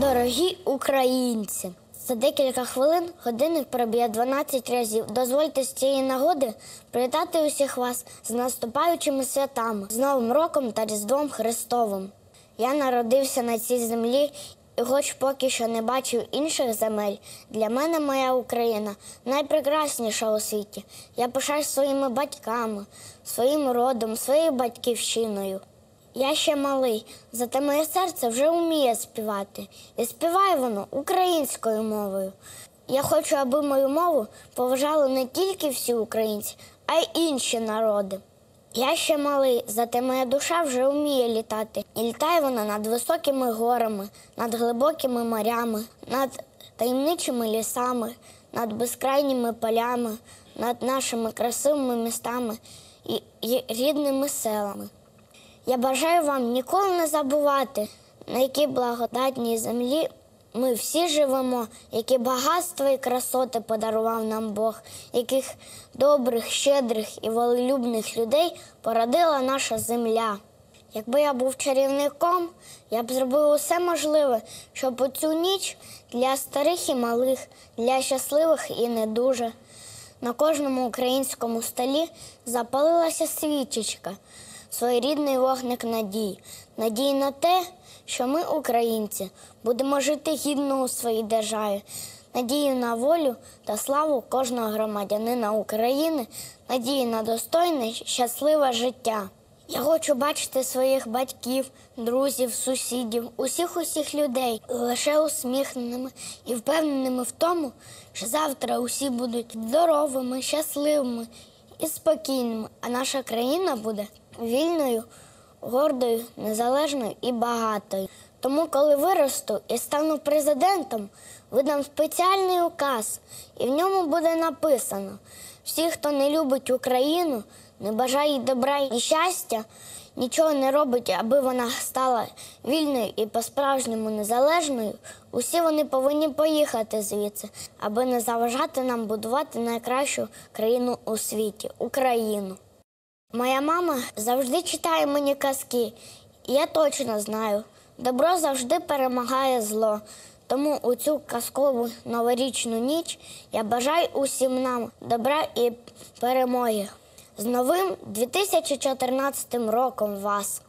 Дорогі українці! За декілька хвилин годинник проб'є 12 разів. Дозвольте з цієї нагоди привітати усіх вас з наступаючими святами, з Новим роком та Різдвом Христовим. Я народився на цій землі і, хоч поки що не бачив інших земель, для мене моя Україна найпрекрасніша у світі. Я пишаюсь своїми батьками, своїм родом, своєю батьківщиною. Я ще малий, зате моє серце вже вміє співати. І співає воно українською мовою. Я хочу, аби мою мову поважали не тільки всі українці, а й інші народи. Я ще малий, зате моя душа вже вміє літати. І літає вона над високими горами, над глибокими морями, над таємничими лісами, над безкрайніми полями, над нашими красивими містами і, рідними селами. Я бажаю вам ніколи не забувати, на якій благодатній землі ми всі живемо, які багатства і красоти подарував нам Бог, яких добрих, щедрих і волелюбних людей породила наша земля. Якби я був чарівником, я б зробив усе можливе, щоб у цю ніч для старих і малих, для щасливих і не дуже. На кожному українському столі запалилася свічечка, своєрідний вогник надії, надії на те, що ми, українці, будемо жити гідно у своїй державі, надію на волю та славу кожного громадянина України, надію на достойне, щасливе життя. Я хочу бачити своїх батьків, друзів, сусідів, усіх усіх людей лише усміхненими і впевненими в тому, що завтра усі будуть здоровими, щасливими і спокійними, а наша країна буде вільною, гордою, незалежною і багатою. Тому, коли виросту і стану президентом, видам спеціальний указ, і в ньому буде написано: всі, хто не любить Україну, не бажає добра і щастя, нічого не робить, аби вона стала вільною і по-справжньому незалежною, усі вони повинні поїхати звідси, аби не заважати нам будувати найкращу країну у світі Україну. Моя мама завжди читає мені казки, я точно знаю, добро завжди перемагає зло. Тому у цю казкову новорічну ніч я бажаю усім нам добра і перемоги. З новим 2014 роком вас!